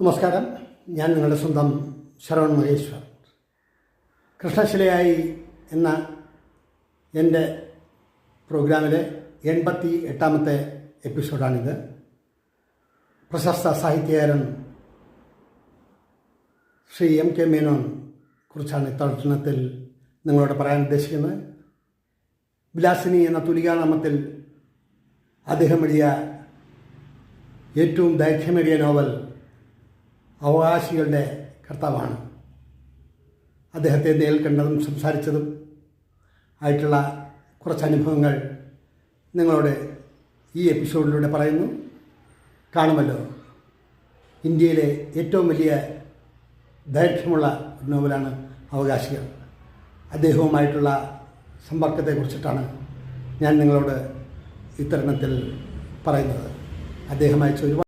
നമസ്കാരം. ഞാൻ നിങ്ങളുടെ സ്വന്തം ശരവൺ മഹേശ്വർ. കൃഷ്ണശിലയായി എന്ന എന്റെ പ്രോഗ്രാമിലെ എൺപത്തി എട്ടാമത്തെ എപ്പിസോഡാണിത്. പ്രശസ്ത സാഹിത്യകാരൻ ശ്രീ എം കെ മേനോൻ കുറിച്ചാണ് ഇത്തവണത്തിൽ നിങ്ങളോട് പറയാൻ ഉദ്ദേശിക്കുന്നത്. വിലാസിനി എന്ന തുലികാനാമത്തിൽ അദ്ദേഹം എഴുതിയ ഏറ്റവും ദൈർഘ്യമേറിയ നോവൽ അവകാശികളുടെ കർത്താവാണ്. അദ്ദേഹത്തെ നേരിൽ കണ്ടതും സംസാരിച്ചതും ആയിട്ടുള്ള കുറച്ച് അനുഭവങ്ങൾ നിങ്ങളോട് ഈ എപ്പിസോഡിലൂടെ പറയുന്നു. കാണുമല്ലോ. ഇന്ത്യയിലെ ഏറ്റവും വലിയ ദൈർഘ്യമുള്ള നോവലാണ് അവകാശികൾ. അദ്ദേഹവുമായിട്ടുള്ള സമ്പർക്കത്തെക്കുറിച്ചിട്ടാണ് ഞാൻ നിങ്ങളോട് ഇത്തരണത്തിൽ പറയുന്നത്. അദ്ദേഹം അയച്ച ഒരുപാട്